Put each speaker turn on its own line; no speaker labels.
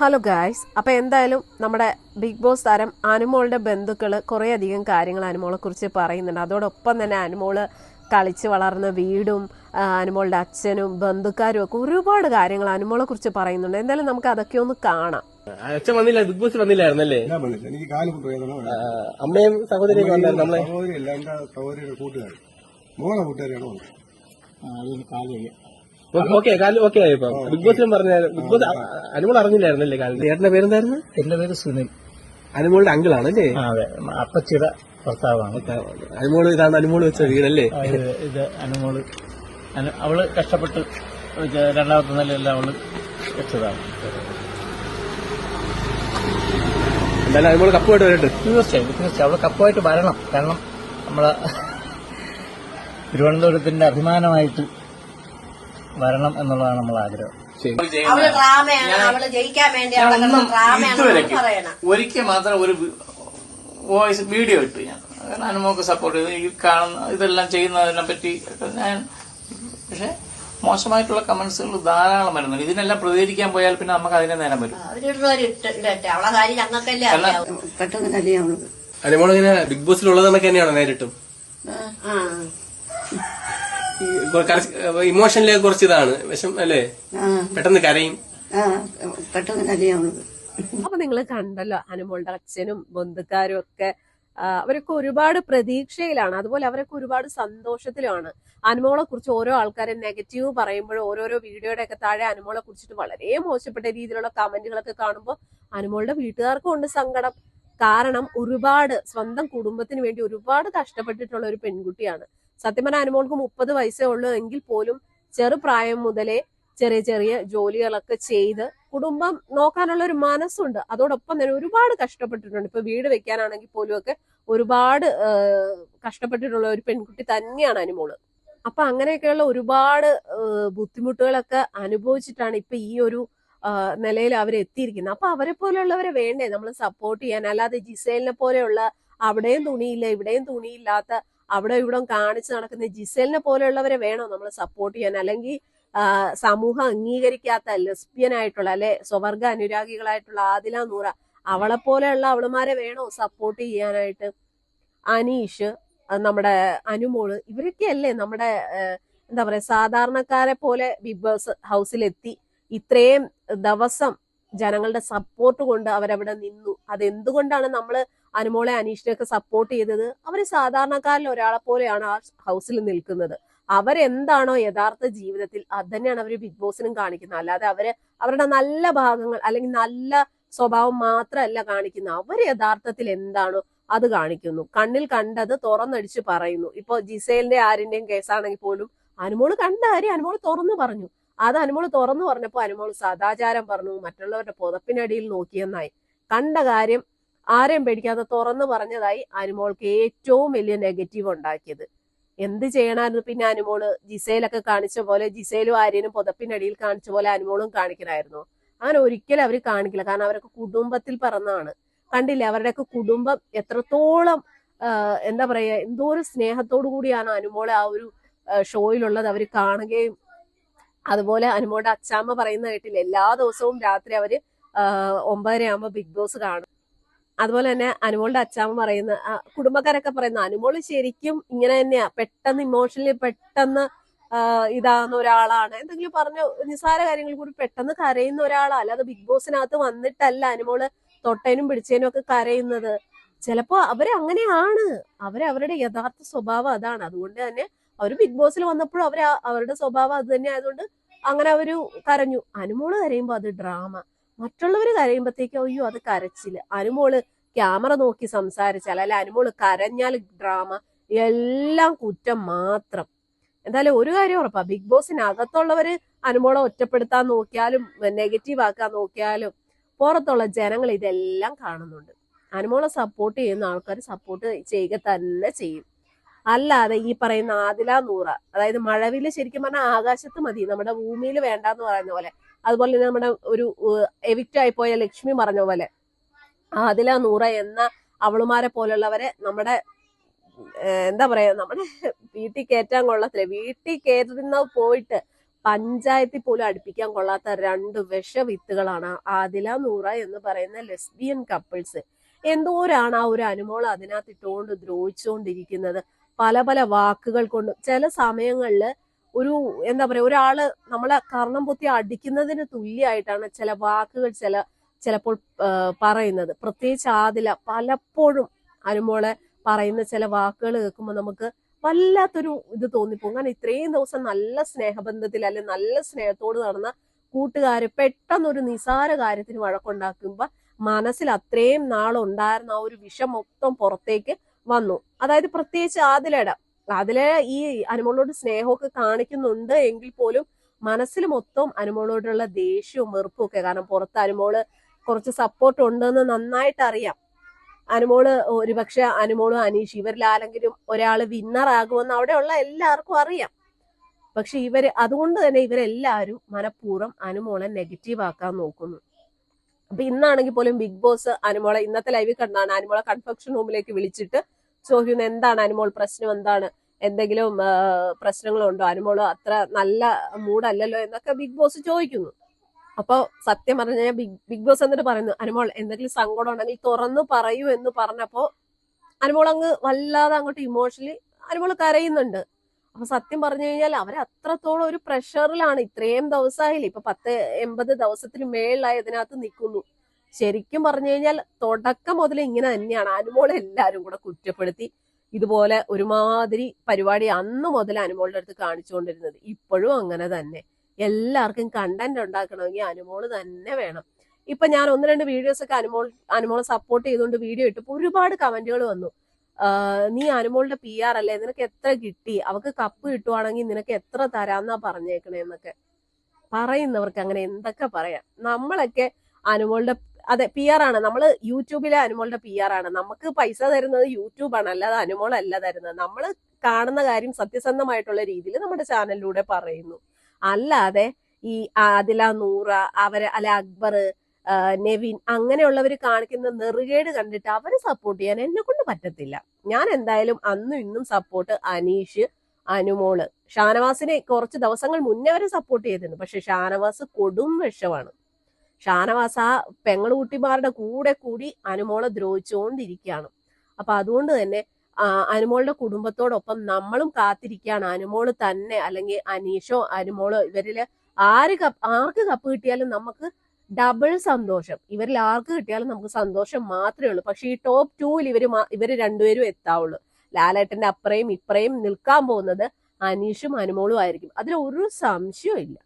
Hello guys അപ്പോൾ എന്തായാലും നമ്മുടെ ബിഗ് ബോസ് താരം അനുമോളുടെ ബന്ധുക്കൾ കുറേയധികം കാര്യങ്ങൾ അനുമോളെ കുറിച്ച് പറയുന്നുണ്ട്. അതോടൊപ്പം തന്നെ അനുമോൾ കളിച്ച് വളർന്ന വീടും അനുമോളുടെ അച്ഛനും ബന്ധുക്കാരും ഒക്കെ ഒരുപാട് കാര്യങ്ങൾ അനുമോളെ കുറിച്ച് പറയുന്നുണ്ട്. എന്തായാലും നമുക്ക് അതൊക്കെ ഒന്ന് കാണാം.
അച്ഛൻ വന്നില്ല. ബിഗ് ബോസ് വന്നില്ലായിരുന്നല്ലേ
എനിക്ക്
അമ്മയും സഹോദരിയും വന്നായിരുന്നു നമ്മളെ?
സഹോദരിയുടെ കൂട്ടുകാർ മോളെ കൂട്ടുകാരാണ് വന്നത്.
ഓക്കെ ഓക്കെ ആയി ഇപ്പം ബിഗ് ബോസിലും പറഞ്ഞ ബിഗ് ബോസ് അനുമോൾ അറിഞ്ഞില്ലായിരുന്നല്ലേ കാലത്ത് ചേട്ടന്റെ പേരെന്തായിരുന്നു?
എന്റെ പേര് സുനിൽ.
അനുമോളുടെ അങ്കിളാണ് അല്ലേ?
അതെ. അപ്പച്ചിയുടെ ഭർത്താവാണ്.
അനുമോൾ ഇതാണ് അനുമോൾ വെച്ച വീടല്ലേ?
ഇത് അനുമോൾ. അനു- അവൾ കഷ്ടപ്പെട്ട് രണ്ടാമത്തെ നിലയെല്ലാം അവൾ വെച്ചതാണ്.
എന്തായാലും അനുമോൾ കപ്പുമായിട്ട് വരട്ടെ.
തീർച്ചയായും തീർച്ചയായും. അവൾ കപ്പുമായിട്ട് വരണം. കാരണം നമ്മളെ തിരുവനന്തപുരത്തിന്റെ അഭിമാനമായിട്ട് വരണം എന്നുള്ളതാണ് നമ്മൾ ആഗ്രഹം
അവൾ ഡ്രാമയാണ്. അവൾ ജയിക്കാൻ വേണ്ടി അവളെ കിടന്ന് ഡ്രാമയാണ് പറയണം.
ഒരിക്കൽ മാത്രം ഒരു വോയിസ് വീഡിയോ ഇട്ടു ഞാൻ. കാരണം അനുമോക്ക് സപ്പോർട്ട് ചെയ്തു. ഈ കാണുന്ന ഇതെല്ലാം ചെയ്യുന്നതിനെ പറ്റി ഒക്കെ ഞാൻ പക്ഷെ മോശമായിട്ടുള്ള കമന്റ്സുകൾ ധാരാളം വരുന്നുണ്ട്. ഇതിനെല്ലാം പ്രതികരിക്കാൻ പോയാൽ പിന്നെ നമുക്ക് അതിനെ നേരം വരും.
അവരിടുന്നവര് അവളെ കാര്യം ഞങ്ങൾക്കല്ലേ അറിയാവൂ.
പെട്ടെന്ന് കല്യാണം അവൾക്ക്
അനുമോൾ ഇങ്ങനെ ബിഗ് ബോസിലുള്ളതെന്നൊക്കെ തന്നെയാണോ നേരിട്ടും?
ആ.
ഇമോഷനിലേക്ക് കുറച്ച് ഇതാണ് വിഷം അല്ലേ? പെട്ടെന്ന് കരയും.
പെട്ടെന്ന്
അപ്പൊ നിങ്ങൾ കണ്ടല്ലോ അനുമോളുടെ അച്ഛനും ബന്ധുക്കാരും ഒക്കെ അവരൊക്കെ ഒരുപാട് പ്രതീക്ഷയിലാണ്. അതുപോലെ അവരൊക്കെ ഒരുപാട് സന്തോഷത്തിലുമാണ്. അനുമോളെ കുറിച്ച് ഓരോ ആൾക്കാരും നെഗറ്റീവ് പറയുമ്പോഴും ഓരോരോ വീഡിയോയുടെ ഒക്കെ താഴെ അനുമോളെ കുറിച്ചിട്ട് വളരെ മോശപ്പെട്ട രീതിയിലുള്ള കമന്റുകളൊക്കെ കാണുമ്പോൾ അനുമോളുടെ വീട്ടുകാർക്കും ഉണ്ട് സങ്കടം. കാരണം ഒരുപാട് സ്വന്തം കുടുംബത്തിന് വേണ്ടി ഒരുപാട് കഷ്ടപ്പെട്ടിട്ടുള്ള ഒരു പെൺകുട്ടിയാണ്. സത്യം പറഞ്ഞാൽ അനുമോൾക്ക് മുപ്പത് വയസ്സേ ഉള്ളൂ എങ്കിൽ പോലും ചെറുപ്രായം മുതലേ ചെറിയ ചെറിയ ജോലികളൊക്കെ ചെയ്ത് കുടുംബം നോക്കാനുള്ള ഒരു മനസ്സുണ്ട്. അതോടൊപ്പം തന്നെ ഒരുപാട് കഷ്ടപ്പെട്ടിട്ടുണ്ട്. ഇപ്പൊ വീട് വെക്കാനാണെങ്കിൽ പോലും ഒക്കെ ഒരുപാട് കഷ്ടപ്പെട്ടിട്ടുള്ള ഒരു പെൺകുട്ടി തന്നെയാണ് അനുമോൾ. അപ്പൊ അങ്ങനെയൊക്കെയുള്ള ഒരുപാട് ബുദ്ധിമുട്ടുകളൊക്കെ അനുഭവിച്ചിട്ടാണ് ഇപ്പൊ ഈ ഒരു നിലയിൽ അവർ എത്തിയിരിക്കുന്നത്. അപ്പൊ അവരെ പോലെയുള്ളവരെ വേണ്ടേ? നമ്മൾ സപ്പോർട്ട് ചെയ്യാൻ. അല്ലാതെ ജിസേലിനെ പോലെയുള്ള അവിടെയും തുണിയില്ല ഇവിടെയും തുണിയില്ലാത്ത അവിടെ ഇവിടെ കാണിച്ച് നടക്കുന്ന ജിസേലിനെ പോലെയുള്ളവരെ വേണോ നമ്മൾ സപ്പോർട്ട് ചെയ്യാൻ? അല്ലെങ്കിൽ സമൂഹം അംഗീകരിക്കാത്ത ലെസ്ബിയൻ ആയിട്ടുള്ള അല്ലെ സ്വവർഗ അനുരാഗികളായിട്ടുള്ള ആദില നൂറ അവളെ പോലെയുള്ള അവളുമാരെ വേണോ സപ്പോർട്ട് ചെയ്യാനായിട്ട്? അനീഷ് നമ്മുടെ അനുമോൾ ഇവരൊക്കെയല്ലേ നമ്മുടെ എന്താ പറയാ സാധാരണക്കാരെ പോലെ ബിഗ് ബോസ് ഹൗസിലെത്തി. ഇത്രയും ദിവസം ജനങ്ങളുടെ സപ്പോർട്ട് കൊണ്ട് അവരവിടെ നിന്നു. അതെന്തുകൊണ്ടാണ് നമ്മൾ അനുമോളെ അനീഷിനെയൊക്കെ സപ്പോർട്ട് ചെയ്തത്? അവർ സാധാരണക്കാരിൽ ഒരാളെ പോലെയാണ് ആ ഹൗസിൽ നിൽക്കുന്നത്. അവരെന്താണോ യഥാർത്ഥ ജീവിതത്തിൽ അത് തന്നെയാണ് അവർ ബിഗ് ബോസിനും കാണിക്കുന്നത്. അല്ലാതെ അവർ അവരുടെ നല്ല ഭാഗങ്ങൾ അല്ലെങ്കിൽ നല്ല സ്വഭാവം മാത്രമല്ല കാണിക്കുന്നത്. അവർ യഥാർത്ഥത്തിൽ എന്താണോ അത് കാണിക്കുന്നു. കണ്ണിൽ കണ്ടത് തുറന്നടിച്ച് പറയുന്നു. ഇപ്പൊ ജിസേലിന്റെ ആരിന്റെയും കേസാണെങ്കിൽ പോലും അനുമോൾ കണ്ട കാര്യം അനുമോൾ തുറന്നു പറഞ്ഞു. അത് അനുമോൾ തുറന്നു പറഞ്ഞപ്പോൾ അനുമോൾ സദാചാരം പറഞ്ഞു മറ്റുള്ളവരുടെ പുതപ്പിനടിയിൽ നോക്കിയെന്നായി. കണ്ട കാര്യം ആരെയും പേടിക്കാതെ തുറന്നു പറഞ്ഞതായി അനുമോൾക്ക് ഏറ്റവും വലിയ നെഗറ്റീവ് ഉണ്ടാക്കിയത്. എന്ത് ചെയ്യണമായിരുന്നു പിന്നെ അനുമോൾ ജിസയിലൊക്കെ കാണിച്ച പോലെ ജിസയിലും ആര്യനും പുതപ്പിനടിയിൽ കാണിച്ച പോലെ അനുമോളും കാണിക്കണമായിരുന്നു അങ്ങനെ ഒരിക്കലും അവർ കാണിക്കില്ല. കാരണം അവരൊക്കെ കുടുംബത്തിൽ പറന്നാണ് കണ്ടില്ല? അവരുടെയൊക്കെ കുടുംബം എത്രത്തോളം എന്താ എന്താ പറയാ ഒരു സ്നേഹത്തോടു കൂടിയാണ് അനുമോളെ ആ ഒരു ഷോയിലുള്ളത് അവർ കാണുകയും അതുപോലെ അനുമോടെ അച്ചാമ്മ പറയുന്ന കേട്ടില്ല എല്ലാ ദിവസവും രാത്രി അവർ ആ, ഒമ്പതര ആകുമ്പോ ബിഗ് ബോസ് കാണും. അതുപോലെ തന്നെ അനുമോളുടെ അച്ചാമ്മ പറയുന്ന കുടുംബക്കാരൊക്കെ പറയുന്ന അനുമോൾ ശരിക്കും ഇങ്ങനെ തന്നെയാ പെട്ടെന്ന് ഇമോഷണലി പെട്ടെന്ന് ഇതാകുന്ന ഒരാളാണ്. എന്തെങ്കിലും പറഞ്ഞു നിസ്സാര കാര്യങ്ങൾ കൂടി പെട്ടെന്ന് കരയുന്ന ഒരാളാ. അല്ലാതെ ബിഗ് ബോസിനകത്ത് വന്നിട്ടല്ല അനുമോൾ തൊട്ടേനും പിടിച്ചേനും ഒക്കെ കരയുന്നത്. ചിലപ്പോ അവരങ്ങനെയാണ്. അവരവരുടെ യഥാർത്ഥ സ്വഭാവം അതാണ്. അതുകൊണ്ട് തന്നെ അവർ ബിഗ് ബോസിൽ വന്നപ്പോഴും അവർ അവരുടെ സ്വഭാവം അത് തന്നെ ആയതുകൊണ്ട് അങ്ങനെ അവർ കരഞ്ഞു. അനുമോൾ കരയുമ്പോ അത് ഡ്രാമ മറ്റുള്ളവർ കരയുമ്പോഴത്തേക്കും അയ്യോ അത് കരച്ചില്ല അനുമോൾ ക്യാമറ നോക്കി സംസാരിച്ചാൽ അല്ലെ അനുമോൾ കരഞ്ഞാൽ ഡ്രാമ എല്ലാം കുറ്റം മാത്രം. എന്തായാലും ഒരു കാര്യം ഉറപ്പാ. ബിഗ് ബോസിനകത്തുള്ളവര് അനുമോളെ ഒറ്റപ്പെടുത്താൻ നോക്കിയാലും നെഗറ്റീവ് ആക്കാൻ നോക്കിയാലും പുറത്തുള്ള ജനങ്ങൾ ഇതെല്ലാം കാണുന്നുണ്ട്. അനുമോളെ സപ്പോർട്ട് ചെയ്യുന്ന ആൾക്കാർ സപ്പോർട്ട് ചെയ്യുക തന്നെ ചെയ്യും. അല്ലാതെ ഈ പറയുന്ന ആദില നൂറ അതായത് മഴവിൽ ശരിക്കും പറഞ്ഞാൽ ആകാശത്ത് മതി. നമ്മുടെ ഭൂമിയിൽ വേണ്ടാന്ന് പറയുന്ന പോലെ. അതുപോലെ തന്നെ നമ്മുടെ ഒരു എവിക്റ്റ് ആയി പോയ ലക്ഷ്മി പറഞ്ഞ പോലെ. ആദില നൂറ എന്ന അവളുമാരെ പോലുള്ളവരെ നമ്മുടെ എന്താ പറയാ നമ്മുടെ വീട്ടിൽ കയറ്റാൻ കൊള്ളത്തില്ല. വീട്ടിൽ കയറുന്ന പോയിട്ട് പഞ്ചായത്തിൽ പോലും അടുപ്പിക്കാൻ കൊള്ളാത്ത രണ്ട് വിഷവിത്തുകളാണ് ആദില നൂറ എന്ന് പറയുന്ന ലെസ്ബിയൻ കപ്പിൾസ്. എന്തോരാണ് ആ ഒരു അനുമോൾ അതിനകത്ത് ഇട്ടുകൊണ്ട് ദ്രോഹിച്ചുകൊണ്ടിരിക്കുന്നത്. പല പല വാക്കുകൾ കൊണ്ട് ചില സമയങ്ങളിൽ ഒരു എന്താ പറയാ ഒരാൾ നമ്മളെ കർണം പൊത്തി അടിക്കുന്നതിന് തുല്യമായിട്ടാണ് ചില വാക്കുകൾ ചില ചിലപ്പോൾ പറയുന്നത്. പ്രത്യേകിച്ച് ആദില പലപ്പോഴും അനുമോളെ പറയുന്ന ചില വാക്കുകൾ കേൾക്കുമ്പോൾ നമുക്ക് വല്ലാത്തൊരു ഇത് തോന്നിപ്പോകും. കാരണം ഇത്രയും ദിവസം നല്ല സ്നേഹബന്ധത്തിൽ അല്ലെ നല്ല സ്നേഹത്തോട് നടന്ന കൂട്ടുകാര് പെട്ടെന്നൊരു നിസാര കാര്യത്തിന് വഴക്കുണ്ടാക്കുമ്പോ മനസ്സിൽ അത്രയും നാളുണ്ടായിരുന്ന ആ ഒരു വിഷം മൊത്തം പുറത്തേക്ക് വന്നു. അതായത് പ്രത്യേകിച്ച് ആദിലയുടെ. അതിലെ ഈ അനുമോളോട് സ്നേഹമൊക്കെ കാണിക്കുന്നുണ്ട് എങ്കിൽ പോലും മനസ്സിൽ മൊത്തം അനുമോളോടുള്ള ദേഷ്യവും വെറുപ്പും ഒക്കെ. കാരണം പുറത്ത് അനുമോൾ കുറച്ച് സപ്പോർട്ട് ഉണ്ടെന്ന് നന്നായിട്ട് അറിയാം. അനുമോൾ ഒരുപക്ഷെ അനുമോളും അനീഷ് ഇവരിൽ ആരെങ്കിലും ഒരാൾ വിന്നർ ആകുമെന്ന് അവിടെയുള്ള എല്ലാവർക്കും അറിയാം. പക്ഷെ ഇവർ അതുകൊണ്ട് തന്നെ ഇവരെല്ലാവരും മനഃപൂർവം അനുമോളെ നെഗറ്റീവ് ആക്കാൻ നോക്കുന്നു. അപ്പൊ ഇന്നാണെങ്കിൽ പോലും ബിഗ് ബോസ് അനുമോളെ ഇന്നത്തെ ലൈവിൽ കണ്ടാണ് അനുമോളെ കൺഫെക്ഷൻ റൂമിലേക്ക് വിളിച്ചിട്ട് ചോദിക്കുന്നത് എന്താണ്? അനുമോൾ പ്രശ്നം എന്താണ്? എന്തെങ്കിലും പ്രശ്നങ്ങളുണ്ടോ? അനുമോൾ അത്ര നല്ല മൂഡല്ലല്ലോ എന്നൊക്കെ ബിഗ് ബോസ് ചോദിക്കുന്നു. അപ്പോൾ സത്യം പറഞ്ഞു ഞാൻ ബിഗ് ബിഗ് ബോസ് എന്നിട്ട് പറയുന്നു അനുമോൾ എന്തെങ്കിലും സങ്കടം ഉണ്ടെങ്കിൽ തുറന്നു പറയൂ എന്ന് പറഞ്ഞപ്പോൾ അനുമോൾ അങ്ങ് വല്ലാതെ അങ്ങോട്ട് ഇമോഷണലി അനുമോൾ കരയുന്നുണ്ട്. അപ്പൊ സത്യം പറഞ്ഞു കഴിഞ്ഞാൽ അവർ അത്രത്തോളം ഒരു പ്രഷറിലാണ് ഇത്രയും ദിവസമായില്ലേ ഇപ്പൊ പത്ത് എൺപത് ദിവസത്തിന് മേളിലായി അതിനകത്ത് നിൽക്കുന്നു. ശരിക്കും പറഞ്ഞു കഴിഞ്ഞാൽ തുടക്കം മുതൽ ഇങ്ങനെ തന്നെയാണ്. അനുമോളെ എല്ലാവരും കൂടെ കുറ്റപ്പെടുത്തി ഇതുപോലെ ഒരുമാതിരി പരിപാടി അന്ന് മുതൽ അനുമോളുടെ അടുത്ത് കാണിച്ചുകൊണ്ടിരുന്നത്. ഇപ്പോഴും അങ്ങനെ തന്നെ. എല്ലാവർക്കും കണ്ടന്റ് ഉണ്ടാക്കണമെങ്കിൽ അനുമോൾ തന്നെ വേണം. ഇപ്പൊ ഞാൻ ഒന്ന് രണ്ട് വീഡിയോസ് ഒക്കെ അനുമോൾ അനുമോളെ സപ്പോർട്ട് ചെയ്തുകൊണ്ട് വീഡിയോ ഇട്ടപ്പോൾ ഒരുപാട് കമന്റുകൾ വന്നു. നീ അനുമോളുടെ പി ആർ അല്ലേ? നിനക്ക് എത്ര കിട്ടി? അവക്ക് കപ്പ് കിട്ടുവാണെങ്കിൽ നിനക്ക് എത്ര തരാന്നാ പറഞ്ഞേക്കണേന്നൊക്കെ പറയുന്നവർക്ക് അങ്ങനെ എന്തൊക്കെ പറയാം. നമ്മളൊക്കെ അനുമോളുടെ അതെ പി ആർ ആണ്. നമ്മൾ യൂട്യൂബിലെ അനുമോളുടെ പി ആർ ആണ്. നമുക്ക് പൈസ തരുന്നത് യൂട്യൂബാണ് അല്ലാതെ അനുമോളല്ല തരുന്നത്. നമ്മൾ കാണുന്ന കാര്യം സത്യസന്ധമായിട്ടുള്ള രീതിയിൽ നമ്മുടെ ചാനലിലൂടെ പറയുന്നു. അല്ലാതെ ഈ ആദില നൂറ അവർ അല്ല അക്ബർ നെവിൻ അങ്ങനെയുള്ളവർ കാണിക്കുന്ന നെറുകേട് കണ്ടിട്ട് അവരെ സപ്പോർട്ട് ചെയ്യാൻ എന്നെ കൊണ്ട് പറ്റത്തില്ല. ഞാൻ എന്തായാലും അന്നും ഇന്നും സപ്പോർട്ട് അനീഷ് അനുമോൾ. ഷാനവാസിനെ കുറച്ച് ദിവസങ്ങൾ മുന്നേ വരെ സപ്പോർട്ട് ചെയ്തിരുന്നു. പക്ഷെ ഷാനവാസ് കൊടും വിഷമാണ്. ഷാനവാസ് ആ പെങ്ങളുകുട്ടിമാരുടെ കൂടെ കൂടി അനുമോളെ ദ്രോഹിച്ചുകൊണ്ടിരിക്കുകയാണ് അപ്പൊ അതുകൊണ്ട് തന്നെ അനുമോളുടെ കുടുംബത്തോടൊപ്പം നമ്മളും കാത്തിരിക്കുകയാണ്. അനുമോൾ തന്നെ അല്ലെങ്കിൽ അനീഷോ അനുമോളോ ഇവരിൽ ആര് കപ്പ് ആർക്ക് കപ്പ് കിട്ടിയാലും നമുക്ക് ഡബിൾ സന്തോഷം. ഇവരിൽ ആർക്ക് കിട്ടിയാലും നമുക്ക് സന്തോഷം മാത്രമേ ഉള്ളൂ. പക്ഷേ ഈ ടോപ്പ് ടൂവിൽ ഇവർ ഇവർ രണ്ടുപേരും എത്താവുള്ളൂ. ലാലേട്ടന്റെ അപ്പുറയും ഇപ്പറയും നിൽക്കാൻ പോകുന്നത് അനീഷും അനുമോളും ആയിരിക്കും. അതിൽ ഒരു സംശയവും ഇല്ല.